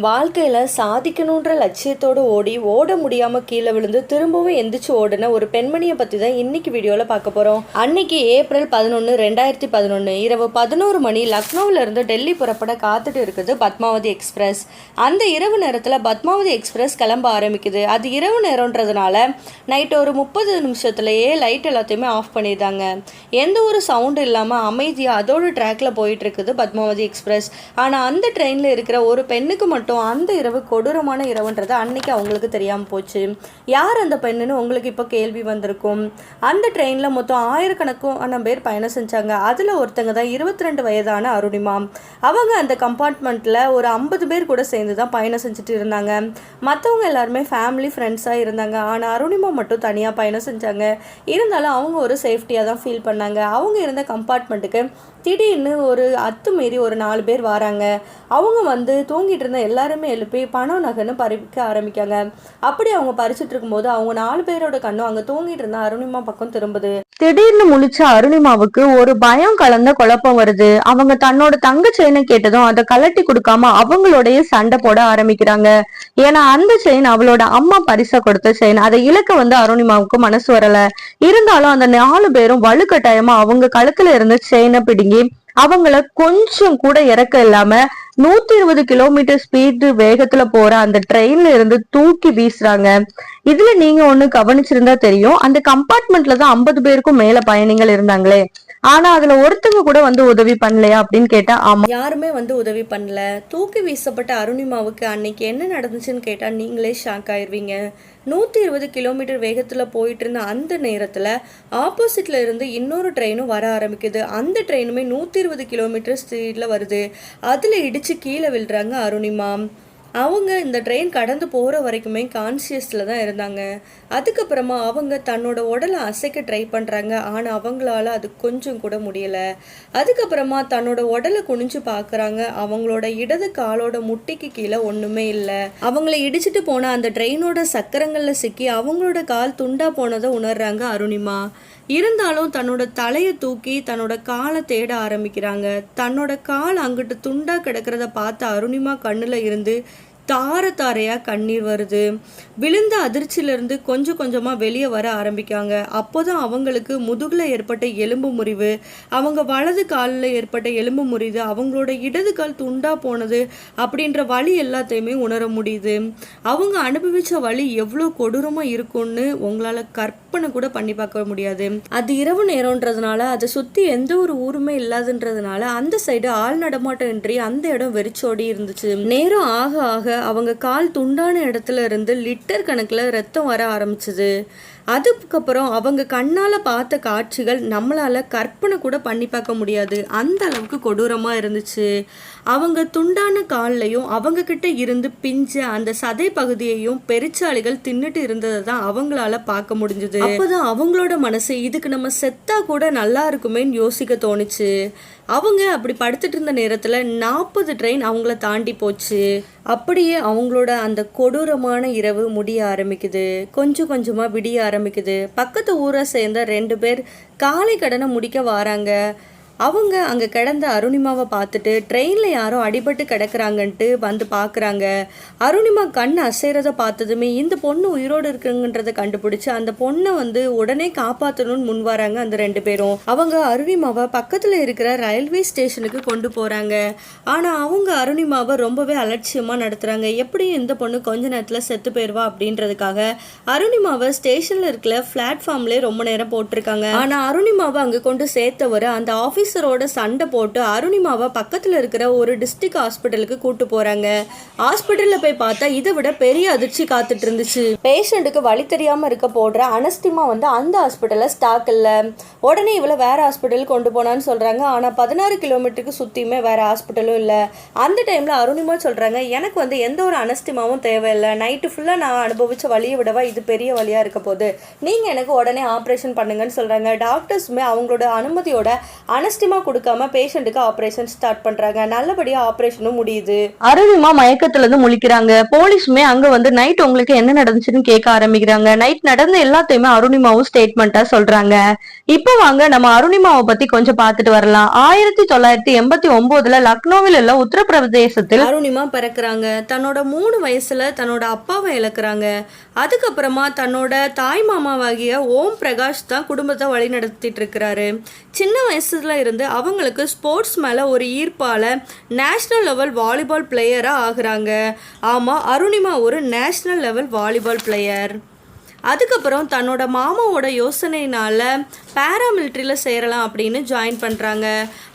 வாழ்க்கையில் சாதிக்கணுன்ற லட்சியத்தோடு ஓடி ஓட முடியாமல் கீழே விழுந்து திரும்பவும் எந்திரிச்சு ஓடின ஒரு பெண்மணியை பற்றி தான் இன்னைக்கு வீடியோவில் பார்க்க போகிறோம் அன்னைக்கு ஏப்ரல் பதினொன்று ரெண்டாயிரத்தி பதினொன்று இரவு பதினோரு மணி லக்னோவில் இருந்து டெல்லி புறப்பட காத்துட்டு இருக்குது பத்மாவதி எக்ஸ்பிரஸ். அந்த இரவு நேரத்தில் பத்மாவதி எக்ஸ்பிரஸ் கிளம்ப ஆரம்பிக்குது. அது இரவு நேரம்ன்றதுனால நைட் ஒரு முப்பது நிமிஷத்துலேயே லைட் எல்லாத்தையுமே ஆஃப் பண்ணிடுறாங்க. எந்த ஒரு சவுண்டும் இல்லாமல் அமைதியாக அதோட ட்ராக்ல போயிட்டு இருக்குது பத்மாவதி எக்ஸ்பிரஸ். ஆனால் அந்த ட்ரெயினில் இருக்கிற ஒரு பெண்ணுக்கு மட்டும் மட்டும் அந்த இரவு கொடூரமான இரவுன்றது அன்னைக்கு அவங்களுக்கு தெரியாமல் போச்சு. யார் அந்த பெண்ணுன்னு உங்களுக்கு இப்போ கேள்வி வந்திருக்கும்? அந்த ட்ரெயினில் மொத்தம் ஆயிரக்கணக்கான பேர் பயணம் செஞ்சாங்க. அதில் ஒருத்தங்க தான் இருபத்தி ரெண்டு வயதான அருணிமா. அவங்க அந்த கம்பார்ட்மெண்ட்டில் ஒரு ஐம்பது பேர் கூட சேர்ந்து தான் பயணம் செஞ்சுட்டு இருந்தாங்க. மற்றவங்க எல்லாருமே ஃபேமிலி ஃப்ரெண்ட்ஸாக இருந்தாங்க. ஆனால் அருணிமா மட்டும் தனியாக பயணம் செஞ்சாங்க. இருந்தாலும் அவங்க ஒரு சேஃப்டியாக தான் ஃபீல் பண்ணாங்க. அவங்க இருந்த கம்பார்ட்மெண்ட்டுக்கு திடீர்னு ஒரு அத்துமீறி ஒரு நாலு பேர் வராங்க. அவங்க வந்து தூங்கிட்டு இருந்த எல்லாருமே எழுப்பி பணம் நகைன்னு பறிக்க ஆரம்பிக்காங்க. அப்படி அவங்க பறிச்சுட்டு இருக்கும்போது அவங்க நாலு பேரோட கண்ணும் அங்க தூங்கிட்டு இருந்த அருணிமா பக்கம் திரும்புது. திடீர்னு முழிச்ச அருணிமாவுக்கு ஒரு பயம் கலந்த குழப்பம் வருது. அவங்க தன்னோட தங்க செயினை கேட்டதும் அதை கலட்டி கொடுக்காம அவங்களோடய சண்டை போட ஆரம்பிக்கிறாங்க. ஏன்னா அந்த செயின் அவளோட அம்மா பரிசா கொடுத்த செயின். அதை இழக்க வந்து அருணிமாவுக்கு மனசு வரல. இருந்தாலும் அந்த நாலு பேரும் வலுக்கட்டாயமா அவங்க கழுத்துல இருந்து செயினை பிடுங்கி அவங்கள கொஞ்சம் கூட இறக்க இல்லாம நூத்தி இருபது கிலோமீட்டர் ஸ்பீடு வேகத்துல போற அந்த ட்ரெயின்ல இருந்து தூக்கி வீசுறாங்க. இதுல நீங்க ஒண்ணு கவனிச்சிருந்தா தெரியும். அந்த கம்பார்ட்மெண்ட்ல தான் ஐம்பது பேருக்கும் மேல பயணிகள் இருந்தாங்களே. ஆனா அதுல ஒருத்தங்க கூட வந்து உதவி பண்ணலையா அப்படின்னு கேட்டா ஆமா. யாருமே வந்து உதவி பண்ணல. தூக்கி வீசப்பட்ட அருணிமாவுக்கு அன்னைக்கு என்ன நடந்துச்சுன்னு கேட்டா நீங்களே ஷாக் ஆயிருவீங்க. நூற்றி இருபது கிலோமீட்டர் வேகத்தில் போயிட்டு இருந்த அந்த நேரத்தில் ஆப்போசிட்ல இருந்து இன்னொரு ட்ரெயினும் வர ஆரம்பிக்குது. அந்த ட்ரெயினுமே நூற்றி இருபது கிலோமீட்டர் ஸ்பீடில் வருது. அதில் இடித்து கீழே விழுறாங்க அருணிமா அவங்க இந்த ட்ரெயின் கடந்து போகிற வரைக்குமே கான்சியஸில் தான் இருந்தாங்க. அதுக்கப்புறமா அவங்க தன்னோட உடலை அசைக்க ட்ரை பண்ணுறாங்க ஆனால் அவங்களால அது கொஞ்சம் கூட முடியலை. அதுக்கப்புறமா தன்னோட உடலை குனிஞ்சு பார்க்குறாங்க அவங்களோட இடது காலோட முட்டிக்கு கீழே ஒன்றுமே இல்லை. அவங்கள இடிச்சிட்டு போன அந்த ட்ரெயினோட சக்கரங்களில் சிக்கி அவங்களோட கால் துண்டா போனதை உணர்றாங்க அருணிமா. இருந்தாலும் தன்னோட தலையை தூக்கி தன்னோட காலை தேட ஆரம்பிக்கிறாங்க. தன்னோட கால் அங்கிட்டு துண்டா கிடக்கிறத பார்த்த அருணிமா கண்ணில் இருந்து தார தாரையாக கண்ணீர் வருது. விழுந்த அதிர்ச்சியிலேருந்து கொஞ்சம் கொஞ்சமாக வெளியே வர ஆரம்பிக்காங்க. அப்போதான் அவங்களுக்கு முதுகில் ஏற்பட்ட எலும்பு முறிவு அவங்க வலது காலில் ஏற்பட்ட எலும்பு முறிவு அவங்களோட இடது கால் துண்டாக போனது அப்படின்ற வலி எல்லாத்தையுமே உணர முடியுது. அவங்க அனுபவித்த வழி எவ்வளோ கொடூரமாக இருக்கும்னு உங்களால் கற்ப கற்பனை கூட பண்ணி பார்க்க முடியாது. அது இரவு நேரம்ன்றதுனால அதை சுத்தி எந்த ஒரு ஊருமே இல்லாதுன்றதுனால அந்த சைடு ஆள் நடமாட்டம் இன்றி அந்த இடம் வெறிச்சோடி இருந்துச்சு. நேரம் ஆக ஆக அவங்க கால் துண்டான இடத்துல இருந்து லிட்டர் கணக்கில் ரத்தம் வர ஆரம்பிச்சது. அதுக்கப்புறம் அவங்க கண்ணால் பார்த்த காட்சிகள் நம்மளால் கற்பனை கூட பண்ணி பார்க்க முடியாது. அந்த அளவுக்கு கொடூரமாக இருந்துச்சு. அவங்க துண்டான கால்லையும் அவங்க கிட்ட இருந்து பிஞ்ச அந்த சதை பகுதியையும் பெருச்சாளிகள் தின்னுட்டு இருந்ததை தான் அவங்களால பார்க்க முடிஞ்சது. அப்போதான் அவங்களோட மனசு இதுக்கு நம்ம செத்தா கூட நல்லா இருக்குமேன்னு யோசிக்க தோணுச்சு. அவங்க அப்படி படுத்துட்டு இருந்த நேரத்தில் நாற்பது ட்ரெயின் அவங்கள தாண்டி போச்சு. அப்படியே அவங்களோட அந்த கொடூரமான இரவு முடிய ஆரம்பிக்குது. கொஞ்சம் கொஞ்சமாக விடிய ஆரம்பிக்குது. பக்கத்து ஊரை சேர்ந்த ரெண்டு பேர் காலை கடனை முடிக்க வராங்க. அவங்க அங்கே கிடந்த அருணிமாவை பார்த்துட்டு ட்ரெயினில் யாரோ அடிபட்டு கிடக்குறாங்கன்ட்டு வந்து பார்க்குறாங்க அருணிமா கண் அசைகிறத பார்த்ததுமே இந்த பொண்ணு உயிரோடு இருக்குங்கன்றதை கண்டுபிடிச்சு அந்த பொண்ணை வந்து உடனே காப்பாற்றணும்னு முன் வராங்க அந்த ரெண்டு பேரும். அவங்க அருணிமாவை பக்கத்தில் இருக்கிற ரயில்வே ஸ்டேஷனுக்கு கொண்டு போகிறாங்க ஆனால் அவங்க அருணிமாவை ரொம்பவே அலட்சியமாக நடத்துகிறாங்க எப்படியும் இந்த பொண்ணு கொஞ்ச நேரத்தில் செத்து போயிடுவா அப்படின்றதுக்காக அருணிமாவை ஸ்டேஷனில் இருக்கிற பிளாட்ஃபார்ம்லேயே ரொம்ப நேரம் போட்டிருக்காங்க. ஆனால் அருணிமாவை அங்கே கொண்டு சேர்த்தவர் அந்த ஆஃபீஸ் ஆஃபீஸரோட சண்டை போட்டு அருணிமாவை பக்கத்தில் இருக்கிற ஒரு டிஸ்ட்ரிக்ட் ஹாஸ்பிட்டலுக்கு கூட்டு போகிறாங்க ஹாஸ்பிட்டலில் போய் பார்த்தா இதை விட பெரிய அதிர்ச்சி காத்துட்டு இருந்துச்சு. பேஷண்ட்டுக்கு வழி தெரியாமல் இருக்க போடுற அனஸ்டிமா வந்து அந்த ஹாஸ்பிட்டலில் ஸ்டாக் இல்லை. உடனே இவளை வேறு ஹாஸ்பிட்டலுக்கு கொண்டு போனான்னு சொல்கிறாங்க ஆனால் பதினாறு கிலோமீட்டருக்கு சுற்றியுமே வேறு ஹாஸ்பிட்டலும் இல்லை. அந்த டைமில் அருணிமா சொல்கிறாங்க எனக்கு வந்து எந்த ஒரு அனஸ்டிமாவும் தேவையில்லை. நைட்டு ஃபுல்லாக நான் அனுபவித்த வழியை விடவா இது பெரிய வழியாக இருக்க போகுது. நீங்கள் எனக்கு உடனே ஆப்ரேஷன் பண்ணுங்கன்னு சொல்கிறாங்க டாக்டர்ஸுமே அவங்களோட அனுமதியோட அனஸ்டி அனஸ்திமா கொடுக்காம பேஷண்ட்டுக்கு ஆப்ரேஷன் ஸ்டார்ட் பண்றாங்க. நல்லபடியா ஆப்ரேஷனும் முடியுது. அருவிமா மயக்கத்துல இருந்து முழிக்கிறாங்க. போலீஸுமே அங்க வந்து நைட் உங்களுக்கு என்ன நடந்துச்சுன்னு கேட்க ஆரம்பிக்கிறாங்க. நைட் நடந்த எல்லாத்தையுமே அருணிமாவும் ஸ்டேட்மெண்டா சொல்றாங்க. இப்ப வாங்க நம்ம அருணிமாவை பத்தி கொஞ்சம் பார்த்துட்டு வரலாம். ஆயிரத்தி தொள்ளாயிரத்தி எண்பத்தி ஒன்பதுல லக்னோவில் உள்ள உத்தரப்பிரதேசத்தில் அருணிமா பிறக்குறாங்க. தன்னோட மூணு வயசுல தன்னோட அப்பாவை இழக்குறாங்க. அதுக்கப்புறமா தன்னோட தாய் மாமாவாகிய ஓம் பிரகாஷ் தான் குடும்பத்தை வழி நடத்திட்டு இருக்கிறாரு. சின்ன வயசுல இருந்து அவங்களுக்கு ஸ்போர்ட்ஸ் மேல ஒரு ஈர்ப்பால நேஷனல் லெவல் வாலிபால் பிளேயரா ஆகுறாங்க. ஆமா அருணிமா ஒரு நேஷனல் லெவல் வாலிபால் பிளேயர் அதுக்கப்புறம் தன்னோட மாமாவோட யோசனையினால பேராமிலிட்ரியில் சேரலாம் அப்படின்னு ஜாயின் பண்ணுறாங்க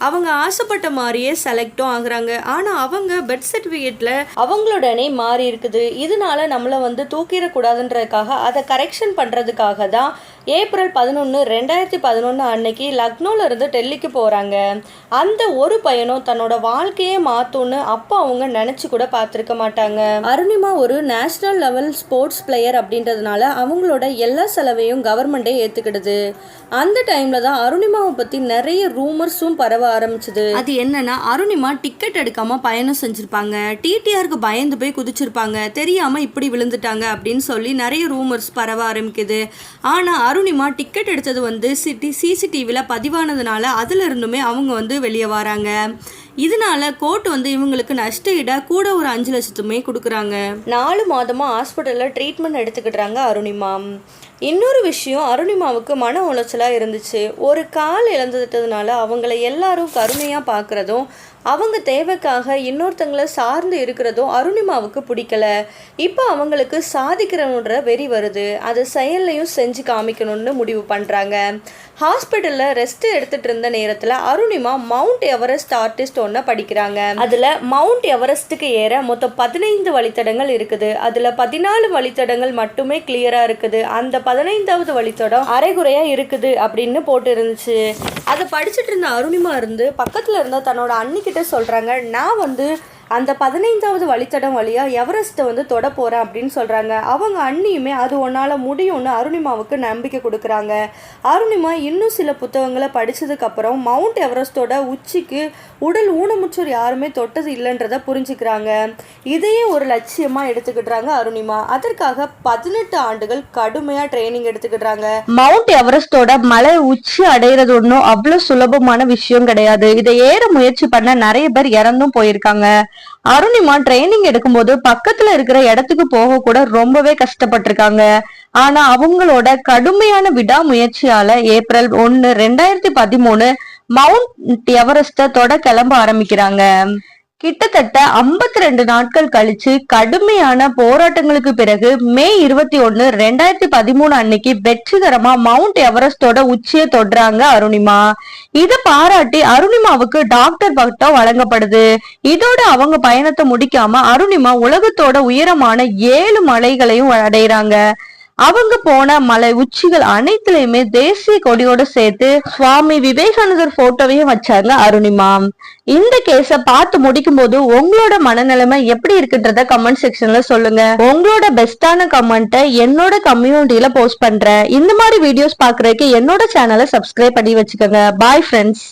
அவங்க ஆசைப்பட்ட மாதிரியே செலக்டும் ஆகுறாங்க. ஆனால் அவங்க பெட் சர்டிஃபிகேட்டில் அவங்களோடனே மாறி இருக்குது. இதனால நம்மளை வந்து தூக்கிடக்கூடாதுன்றதுக்காக அதை கரெக்ஷன் பண்ணுறதுக்காக தான் ஏப்ரல் பதினொன்று ரெண்டாயிரத்தி பதினொன்று அன்னைக்கு லக்னோல இருந்து டெல்லிக்கு போகிறாங்க அந்த ஒரு பையனும் தன்னோட வாழ்க்கையே மாற்றும்னு அப்போ அவங்க நினச்சி கூட பார்த்துருக்க மாட்டாங்க. அருணிமா ஒரு நேஷ்னல் லெவல் ஸ்போர்ட்ஸ் பிளேயர் அப்படின்றதுனால அவங்க அவங்களோட எல்லா செலவையும் கவர்மெண்ட்டே ஏற்றுக்கிடுது அந்த டைமில் தான் அருணிமாவை பற்றி நிறைய ரூமர்ஸும் பரவ ஆரம்பிச்சது. அது என்னன்னா அருணிமா டிக்கெட் எடுக்காமல் பயணம் செஞ்சுருப்பாங்க. டிடிஆருக்கு பயந்து போய் குதிச்சிருப்பாங்க. தெரியாமல் இப்படி விழுந்துட்டாங்க அப்படின்னு சொல்லி நிறைய ரூமர்ஸ் பரவ ஆரம்பிக்குது. ஆனால் அருணிமா டிக்கெட் எடுத்தது வந்து சிட்டி சிசிடிவியில் பதிவானதுனால அதுல இருந்துமே அவங்க வந்து வெளியே வராங்க. இதனால கோர்ட் வந்து இவங்களுக்கு நஷ்ட ஈடாக கூட ஒரு அஞ்சு லட்சத்துமே கொடுக்குறாங்க. நாலு மாதமாக ஹாஸ்பிட்டலில் ட்ரீட்மெண்ட் எடுத்துக்கிட்டாங்க அருணிமா இன்னொரு விஷயம் அருணிமாவுக்கு மன உளைச்சலாக இருந்துச்சு. ஒரு கால் இழந்துட்டதுனால அவங்கள எல்லாரும் கருணையாக பார்க்குறதும் அவங்க தேவைக்காக இன்னொருத்தங்களை சார்ந்து இருக்கிறதும் அருணிமாவுக்கு பிடிக்கல. இப்போ அவங்களுக்கு சாதிக்கிறன்ற வெறி வருது. அதை செயல்லையும் செஞ்சு காமிக்கணும்னு முடிவு பண்ணுறாங்க ஹாஸ்பிட்டலில் ரெஸ்ட் எடுத்துட்டு இருந்த நேரத்தில் அருணிமா மவுண்ட் எவரெஸ்ட் ஆர்டிஸ்ட் ஒன்று படிக்கிறாங்க. அதில் மவுண்ட் எவரெஸ்ட்டுக்கு ஏற மொத்தம் பதினைந்து வழித்தடங்கள் இருக்குது. அதில் பதினாலு வழித்தடங்கள் மட்டுமே கிளியராக இருக்குது. அந்த பதினைந்தாவது வழித்தடம் அரைகுறையாக இருக்குது அப்படின்னு போட்டு இருந்துச்சு. அதை படிச்சுட்டு இருந்த அருணிமா இருந்து பக்கத்தில் இருந்த தன்னோட கிட்ட சொல்கிறாங்க நான் வந்து அந்த பதினைந்தாவது வழித்தடம் வழியாக எவரெஸ்ட்டை வந்து தொட போகிறேன் அப்படின்னு சொல்கிறாங்க அவங்க அண்ணியுமே அது உன்னால் முடியும்னு அருணிமாவுக்கு நம்பிக்கை கொடுக்குறாங்க. அருணிமா இன்னும் சில புத்தகங்களை படித்ததுக்கப்புறம் மவுண்ட் எவரெஸ்ட்டோட உச்சிக்கு உடல் ஊனமுற்றோர் யாருமே தொட்டது இல்லைன்றதை புரிஞ்சுக்கிறாங்க. இதையே ஒரு லட்சியமாக எடுத்துக்கிட்டுறாங்க அருணிமா. அதற்காக பதினெட்டு ஆண்டுகள் கடுமையாக ட்ரைனிங் எடுத்துக்கிட்டாங்க மவுண்ட் எவரெஸ்டோட மலை உச்சி அடையிறது ஒன்றும் அவ்வளோ சுலபமான விஷயம் கிடையாது. இதை ஏற முயற்சி பண்ண நிறைய பேர் இறந்தும் போயிருக்காங்க. அருணிமா ட்ரைனிங் எடுக்கும்போது பக்கத்துல இருக்கிற இடத்துக்கு போக கூட ரொம்பவே கஷ்டப்பட்டிருக்காங்க. ஆனா அவங்களோட கடுமையான விடாமுயற்சியால ஏப்ரல் ஒன்னு ரெண்டாயிரத்தி பதிமூணு மவுண்ட் எவரெஸ்ட தொட கிளம்ப ஆரம்பிக்கிறாங்க. கிட்டத்தட்ட 52 ரெண்டு நாட்கள் கழிச்சு கடுமையான போராட்டங்களுக்கு பிறகு மே இருபத்தி ஒன்னு ரெண்டாயிரத்தி பதிமூணு அன்னைக்கு வெற்றிகரமா மவுண்ட் எவரெஸ்டோட உச்சியை தொடுறாங்க அருணிமா. இதை பாராட்டி அருணிமாவுக்கு டாக்டர் பட்டம் வழங்கப்படுது. இதோட அவங்க பயணத்தை முடிக்காம அருணிமா உலகத்தோட உயரமான ஏழு மலைகளையும் அடையிறாங்க. அவங்க போன மலை உச்சிகள் அனைத்துலயுமே தேசிய கொடியோட சேர்த்து சுவாமி விவேகானந்தர் போட்டோவையும் வச்சாங்க அருணிமா இந்த கேஸ பார்த்து முடிக்கும் போது உங்களோட மனநிலைமை எப்படி இருக்குன்றத கமெண்ட் செக்ஷன்ல சொல்லுங்க. உங்களோட பெஸ்டான கமெண்ட்டை என்னோட கம்யூனிட்டியில போஸ்ட் பண்றேன். இந்த மாதிரி வீடியோஸ் பாக்குறதுக்கு என்னோட சேனலை சப்ஸ்கிரைப் பண்ணி வச்சுக்கோங்க. Bye friends